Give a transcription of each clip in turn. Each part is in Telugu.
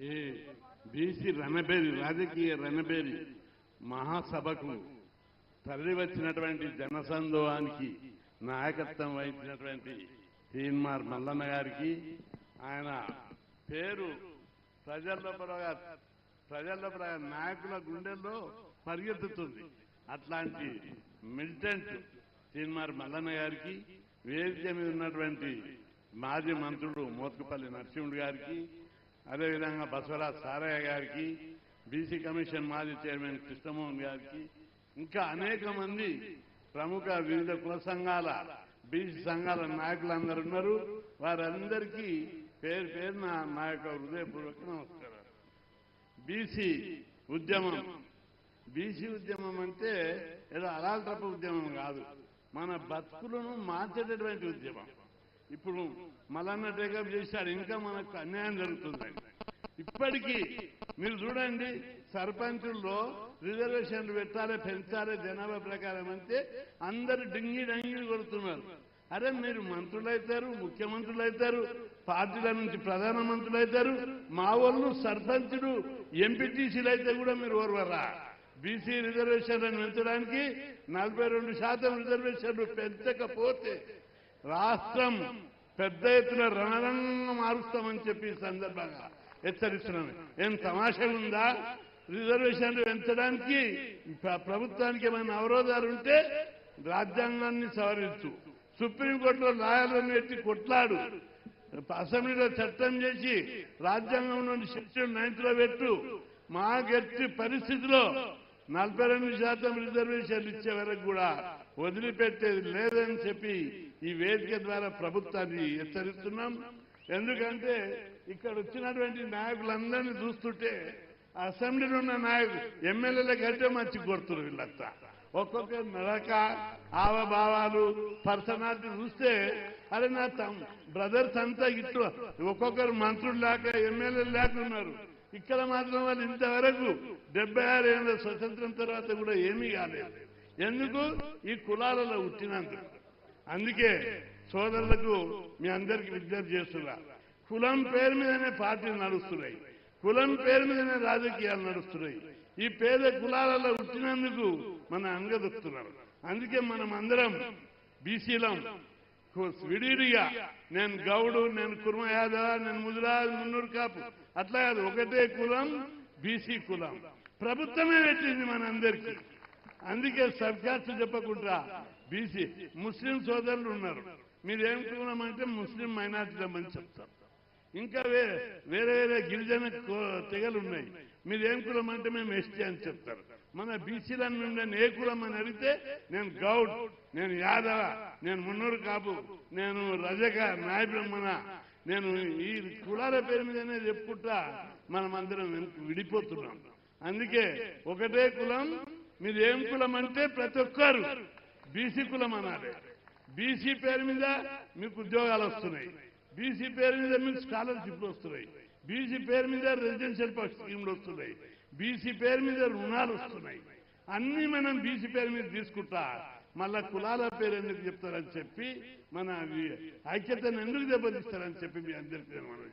ఈ బీసీ రణబేరి రాజకీయ రణబేరి మహాసభకు తరలి వచ్చినటువంటి జనసందోహానికి నాయకత్వం వహించినటువంటి తీన్మార్ మల్లన్న గారికి ఆయన పేరు ప్రజల్లో పరగా ప్రజల్లో పరగా నాయకుల గుండెల్లో పరిగెత్తుతుంది. అట్లాంటి మిలిటెంట్ తీన్మార్ మల్లన్న గారికి వేదిక మీద ఉన్నటువంటి మాజీ మంత్రుడు మోత్కుపల్లి నరసింహుడు గారికి అదేవిధంగా బసవరాజ్ సారయ్య గారికి బీసీ కమిషన్ మాజీ చైర్మన్ కృష్ణమోహన్ గారికి ఇంకా అనేక మంది ప్రముఖ వివిధ కుల సంఘాల బీసీ సంఘాల నాయకులందరూ ఉన్నారు. వారందరికీ పేరు పేరున నా యొక్క హృదయపూర్వక నమస్కారం బీసీ ఉద్యమం. బీసీ ఉద్యమం అంటే ఏదో అలాంటప్ప ఉద్యమం కాదు. మన బతుకులను మార్చేటటువంటి ఉద్యమం. ఇప్పుడు మలన్న టేకప్ చేశారు. ఇంకా మనకు అన్యాయం జరుగుతుందండి ఇప్పటికీ మీరు చూడండి సర్పంచుల్లో రిజర్వేషన్లు పెట్టాలి పెంచాలి జనాభా ప్రకారం అంటే అందరు డింగి డంగిలు కొడుతున్నారు. అరే మీరు మంత్రులు అవుతారు ముఖ్యమంత్రులు అవుతారు పార్టీల నుంచి ప్రధానమంత్రులు అవుతారు మా వాళ్ళు సర్పంచులు ఎంపీటీసీలు అయితే కూడా మీరు ఓర్వరా? బీసీ రిజర్వేషన్లను పెంచడానికి నలభై రెండు శాతం రిజర్వేషన్లు పెంచకపోతే రాష్ట్రం పెద్ద ఎత్తున రణరంగం మారుస్తామని చెప్పి సందర్భంగా హెచ్చరిస్తున్నాను. ఏం తమాషం ఉందా రిజర్వేషన్లు పెంచడానికి ప్రభుత్వానికి ఏమైనా అవరోధాలు ఉంటే రాజ్యాంగాన్ని సవరించు. సుప్రీంకోర్టులో లాయర్లను ఎత్తి కొట్లాడు. అసెంబ్లీలో చట్టం చేసి రాజ్యాంగంలోని సెక్షన్ నైన్త్ పెట్టు. మా గట్టి పరిస్థితిలో నలభై రెండు శాతం రిజర్వేషన్లు ఇచ్చే వరకు కూడా వదిలిపెట్టేది లేదని చెప్పి ఈ వేదిక ద్వారా ప్రభుత్వాన్ని హెచ్చరిస్తున్నాం. ఎందుకంటే ఇక్కడ వచ్చినటువంటి నాయకులందరినీ చూస్తుంటే అసెంబ్లీలో ఉన్న నాయకులు ఎమ్మెల్యేల కంటే మంచి కొడుతున్నారు వీళ్ళంతా. ఒక్కొక్క నడక ఆవభావాలు పర్సనాలిటీ చూస్తే అరే నా తమ్ బ్రదర్స్ అంతా ఇట్లా ఒక్కొక్కరు మంత్రులు లేక ఎమ్మెల్యేలు లేక ఉన్నారు. ఇక్కడ మాత్రం వాళ్ళు ఇంతవరకు డెబ్బై ఆరు ఏళ్ళ స్వతంత్రం తర్వాత కూడా ఏమీ కాలేదు. ఎందుకు? ఈ కులాలలో పుట్టినందుకు. అందుకే సోదరులకు మీ అందరికి విజ్ఞప్తి చేస్తున్నా. కులం పేరు మీదనే పార్టీలు నడుస్తున్నాయి. కులం పేరు మీదనే రాజకీయాలు నడుస్తున్నాయి. ఈ పేద కులాలలో ఉట్టినందుకు మన అంగదొక్కుతున్నారు అందుకే మనం అందరం బీసీలం. విడిగా నేను గౌడు నేను కుర్మ యాదవ నేను ముదిరాజ్ మున్నూరు కాపు. అట్లా కాదు ఒకటే కులం బీసీ కులం. ప్రభుత్వమే పెట్టింది మనందరికీ. అందుకే సబ్కాస్ట్ చెప్పకుండా బీసీ ముస్లిం సోదరులు ఉన్నారు. మీరేం కులం అంటే ముస్లిం మైనార్టీలమని చెప్తారు. ఇంకా వేరే వేరే వేరే గిరిజన తెగలు ఉన్నాయి. మీరేం కులం అంటే మేము ఎస్టీ అని చెప్తారు. మన బీసీలను నేను ఏ కులం అని అడిగితే నేను గౌడ్ నేను యాదవ నేను మున్నూరు కాపు నేను రజక నాయ బ్రహ్మణ నేను ఈ కులాల పేరు మీదనే చెప్పుకుంటా మనం అందరం విడిపోతున్నాం. అందుకే ఒకటే కులం మీరు ఏం కులం అంటే ప్రతి ఒక్కరు బీసీ కులం అనాలి. బీసీ పేరు మీద మీకు ఉద్యోగాలు వస్తున్నాయి. బీసీ పేరు మీద మీకు స్కాలర్షిప్లు వస్తున్నాయి. బీసీ పేరు మీద రెసిడెన్షియల్ స్కీమ్లు వస్తున్నాయి. బీసీ పేరు మీద రుణాలు వస్తున్నాయి. అన్ని మనం బీసీ పేరు మీద తీసుకుంటా మళ్ళా కులాల పేరు ఎందుకు చెప్తారని చెప్పి మన ఐక్యతను ఎందుకు దెబ్బతీస్తారని చెప్పి మీ అందరికీ నేను మనం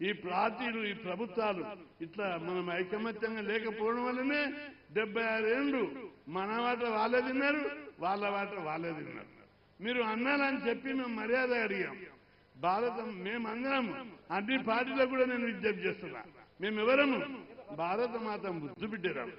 ఈ పార్టీలు ఈ ప్రభుత్వాలు ఇట్లా మనం ఐకమత్యంగా లేకపోవడం వల్లనే డెబ్బై ఆరేళ్ళు మన వాట వాళ్ళే తిన్నారు వాళ్ళ వాట వాళ్ళే తిన్నారు. మీరు అన్నారని చెప్పి మేము మర్యాద అడిగాం. భారతం మేమందరం అన్ని పార్టీలకు కూడా నేను విజ్ఞప్తి చేస్తున్నా. మేమెవరము? భారత మాత ముద్దు బిడ్డరాం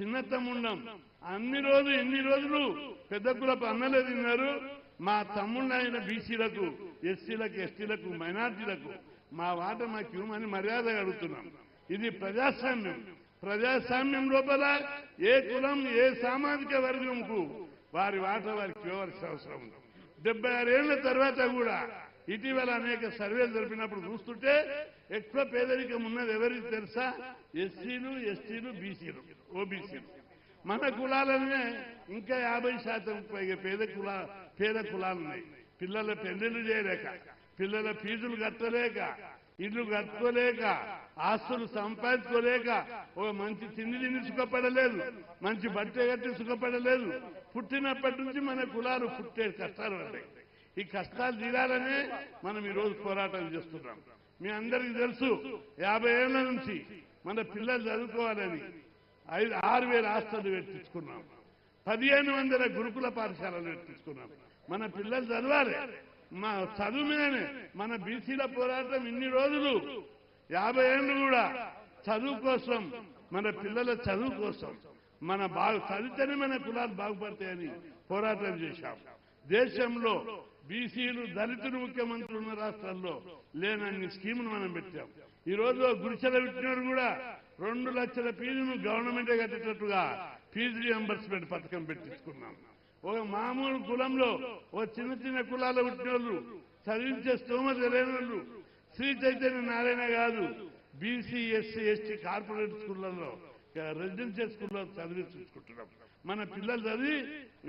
చిన్నతమ్ముండం. అన్ని రోజులు ఎన్ని రోజులు పెద్ద కులపు అన్నలే తిన్నారు. మా తమ్ముళ్ళు ఆయన బీసీలకు ఎస్సీలకు ఎస్టీలకు మైనార్టీలకు మా వాట మాకు ఇవ్వమని మర్యాద అడుగుతున్నాం. ఇది ప్రజాస్వామ్యం. ప్రజాస్వామ్యం లోపల ఏ కులం ఏ సామాజిక వర్గంకు వారి వాట వారికి ఇవ్వవలసిన అవసరం ఉంది. డెబ్బై ఆరేళ్ళ తర్వాత కూడా ఇటీవల అనేక సర్వేలు జరిపినప్పుడు చూస్తుంటే ఎక్కువ పేదరికం ఉన్నది ఎవరికి తెలుసా? ఎస్సీలు ఎస్టీలు బీసీలు. ఓబీసీలు మన కులాలనే ఇంకా యాభై శాతం పైగా పేద కులా పేద కులాలు ఉన్నాయి. పిల్లల పెళ్ళిళ్ళు చేయలేక పిల్లల ఫీజులు కట్టలేక ఇల్లు కట్టుకోలేక ఆస్తులు సంపాదించుకోలేక ఒక మంచి తిండి తిని సుఖపడలేదు మంచి బట్ట కట్టి సుఖపడలేదు. పుట్టినప్పటి నుంచి మన కులాలు పుట్టే కష్టాలు పడ్డాయి ఈ కష్టాలు తీరాలనే మనం ఈరోజు పోరాటం చేస్తున్నాం. మీ అందరికీ తెలుసు యాభై ఏళ్ళ నుంచి మన పిల్లలు చదువుకోవాలని ఐదు ఆరు వేల హాస్టల్ పెట్టించుకున్నాం. పదిహేను వందల గురుకుల పాఠశాలలు పెట్టించుకున్నాం. మన పిల్లలు చదవాలి. మా చదువు మీదనే మన బీసీల పోరాటం ఇన్ని రోజులు. యాభై ఏళ్ళు కూడా చదువు కోసం మన పిల్లల చదువు కోసం మన బాగు చదివితేనే మన కులాలు బాగుపడతాయని పోరాటం చేశాం. దేశంలో బీసీలు దళితులు ముఖ్యమంత్రులు ఉన్న రాష్ట్రాల్లో లేనన్ని స్కీములు మనం పెట్టాం. ఈ రోజు గురిచెల పెట్టినారు కూడా రెండు లక్షల ఫీజును గవర్నమెంటే కట్టేటట్టుగా ఫీజు రియంబర్స్మెంట్ పథకం పెట్టించుకున్నాం. ఒక మామూలు కులంలో ఓ చిన్న చిన్న కులాల పుట్టిన వాళ్ళు చదివించే స్తోమత లేని వాళ్ళు శ్రీ చైతన్య నారాయణ కాదు బీసీ ఎస్సీ ఎస్టీ కార్పొరేట్ స్కూళ్ళల్లో రెసిడెన్షియల్ స్కూల్లో చదివించుకుంటున్నాం. మన పిల్లలు చదివి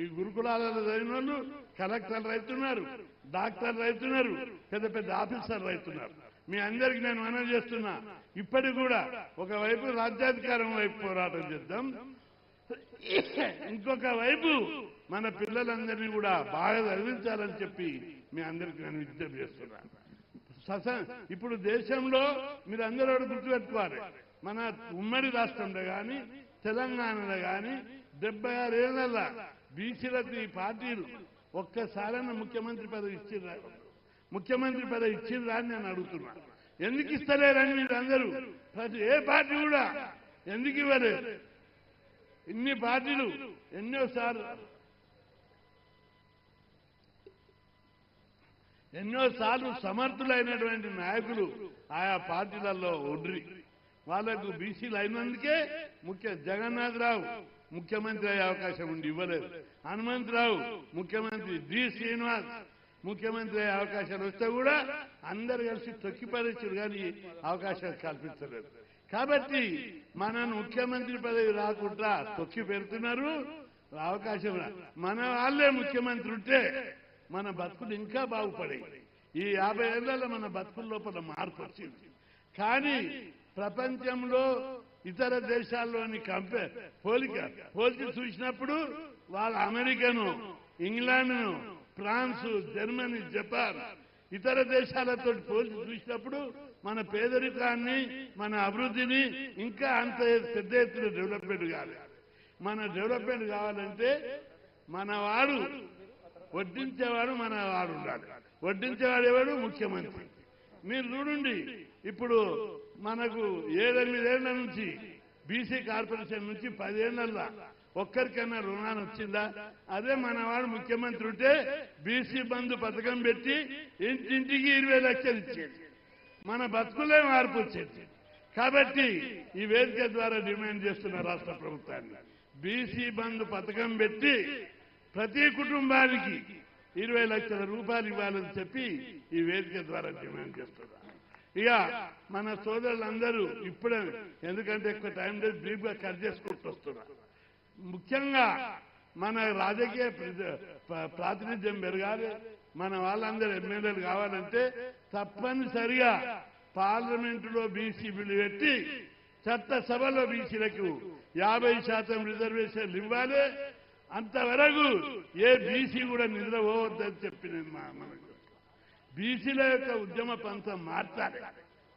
ఈ గురుకులాలలో చదివిన వాళ్ళు కలెక్టర్లు అవుతున్నారు డాక్టర్లు అవుతున్నారు పెద్ద పెద్ద ఆఫీసర్లు అవుతున్నారు. మీ అందరికి నేను మనం చేస్తున్నా. ఇప్పటికి కూడా ఒకవైపు రాజ్యాధికారం వైపు పోరాటం చేద్దాం. ఇంకొక వైపు మన పిల్లలందరినీ కూడా బాగా చదివించాలని చెప్పి మీ అందరికి నేను విజ్ఞప్తి చేస్తున్నాను సస- ఇప్పుడు దేశంలో మీరు అందరూ గుర్తుపెట్టుకోవాలి. మన ఉమ్మడి రాష్ట్రంలో కానీ తెలంగాణలో కానీ డెబ్బై ఆరేళ్ళ బీసీలకు ఈ పార్టీలు ఒక్కసారైనా ముఖ్యమంత్రి పదవి ఇచ్చిర్రా? ముఖ్యమంత్రి పదవి ఇచ్చిర్రా అని నేను అడుగుతున్నా. ఎందుకు ఇస్తలేరని మీరు అందరూ ప్రతి ఏ పార్టీ కూడా ఎందుకు ఇవ్వలేదు? ఇన్ని పార్టీలు ఎన్నోసార్లు ఎన్నోసార్లు సమర్థులైనటువంటి నాయకులు ఆయా పార్టీలలో ఉండ్రి వాళ్ళకు బీసీలు అయినందుకే ముఖ్య జగన్నాథరావు ముఖ్యమంత్రి అయ్యే అవకాశం ఉండి ఇవ్వలేదు. హనుమంతరావు ముఖ్యమంత్రి డి శ్రీనివాస్ ముఖ్యమంత్రి అయ్యే అవకాశాలు వస్తే కూడా అందరు కలిసి తొక్కి కానీ అవకాశాలు కల్పించలేదు. కాబట్టి మనను ముఖ్యమంత్రి పదవి రాకుండా తొక్కి పెడుతున్నారు. అవకాశం రా- మన వాళ్ళే ముఖ్యమంత్రి ఉంటే మన బతుకులు ఇంకా బాగుపడే ఈ యాభై ఏళ్ళలో మన బతుకుల లోపల మార్పు వచ్చింది. కానీ ప్రపంచంలో ఇతర దేశాల్లోని కంపే పోలిక పోల్చి చూసినప్పుడు వాళ్ళ అమెరికను ఇంగ్లాండ్ను ఫ్రాన్స్ జర్మనీ జపాన్ ఇతర దేశాలతో పోల్చి చూసినప్పుడు మన పేదరికాన్ని మన అభివృద్ధిని ఇంకా అంత పెద్ద ఎత్తున డెవలప్మెంట్ కావాలి మన డెవలప్మెంట్ కావాలంటే మన వాడు వడ్డించేవాడు మన వాడు ఉండాలి. వడ్డించేవాడు ఎవడు ముఖ్యమంత్రి. మీరు చూడండి ఇప్పుడు మనకు ఏడెనిమిదేళ్ళ నుంచి బీసీ కార్పొరేషన్ నుంచి పదేళ్ళలో ఒక్కరికైనా రుణాన్ని వచ్చిందా? అదే మనవాడు ముఖ్యమంత్రి ఉంటే బీసీ బంధు పథకం పెట్టి ఇంటింటికి ఇరవై లక్షలు ఇచ్చేది. మన బతుకులే మార్పు వచ్చేది. కాబట్టి ఈ వేదిక ద్వారా డిమాండ్ చేస్తున్న రాష్ట్ర ప్రభుత్వాన్ని బీసీ బంధు పథకం పెట్టి ప్రతి కుటుంబానికి ఇరవై లక్షల రూపాయలు ఇవ్వాలని చెప్పి ఈ వేదిక ద్వారా డిమాండ్ చేస్తున్నారు. ఇక మన సోదరులందరూ ఇప్పుడే ఎందుకంటే ఎక్కువ టైం లేదు బ్రీఫ్గా కట్ చేసుకుంటూ వస్తున్నారు. ముఖ్యంగా మన రాజకీయ ప్రాతినిధ్యం పెరగాలి. మన వాళ్ళందరూ ఎమ్మెల్యేలు కావాలంటే తప్పనిసరిగా పార్లమెంటులో బీసీ బిల్లు పెట్టి చట్టసభలో బీసీలకు యాభై శాతం రిజర్వేషన్లు ఇవ్వాలి. అంతవరకు ఏ బీసీ కూడా నిద్రపోవద్దని చెప్పిన మనకు. బీసీల యొక్క ఉద్యమ పంథం మార్చాలి.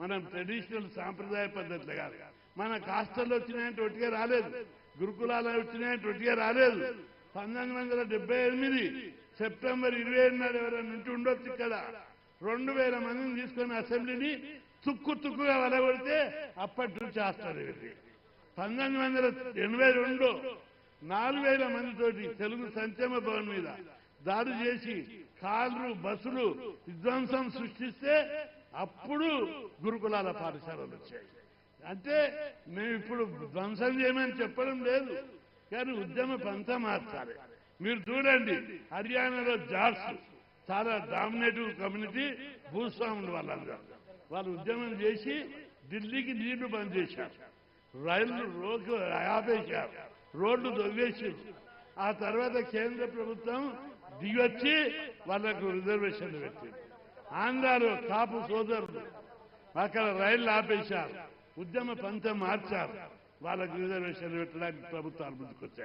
మనం ట్రెడిషనల్ సాంప్రదాయ పద్ధతులు కాదు. మన కాస్తలు వచ్చినాయంటే ఒట్టిగా రాలేదు. గురుకులాలు వచ్చినాయి ఒట్టిగా రాలేదు. పంతొమ్మిది వందల డెబ్బై ఎనిమిది సెప్టెంబర్ ఇరవై ఏడు నాడు ఎవరైనా ఉంటూ ఉండొచ్చు ఇక్కడ. రెండు వేల మందిని తీసుకుని అసెంబ్లీని తుక్కు తుక్కుగా వలగొడితే అప్పటి నుంచి చేస్తారు ఇది పంతొమ్మిది వందల ఎనభై రెండు నాలుగు వేల మందితోటి తెలుగు సంక్షేమ భవన్ మీద దాడి చేసి కార్లు బస్సులు విధ్వంసం సృష్టిస్తే అప్పుడు గురుకులాల పాఠశాలలు వచ్చాయి. అంటే మేము ఇప్పుడు ధ్వంసం చేయమని చెప్పడం లేదు. కానీ ఉద్యమ పంత మార్చాలి. మీరు చూడండి హర్యానాలో జార్స్ చాలా డామినేటివ్ కమ్యూనిటీ భూస్వాములు వాళ్ళందరూ వాళ్ళు ఉద్యమం చేసి ఢిల్లీకి నీళ్ళు బంద్ చేశారు రైళ్ళు రోడ్లు ఆపేశారు. రోడ్లు దొంగేసారు ఆ తర్వాత కేంద్ర ప్రభుత్వం దిగొచ్చి వాళ్ళకు రిజర్వేషన్లు పెట్టింది. ఆంధ్రాలో కాపు సోదరులు అక్కడ రైళ్ళు ఆపేశారు. ఉద్యమ పంతం మార్చారు. వాళ్ళకు రిజర్వేషన్ పెట్టడానికి ప్రభుత్వాలు ముందుకొచ్చాయి.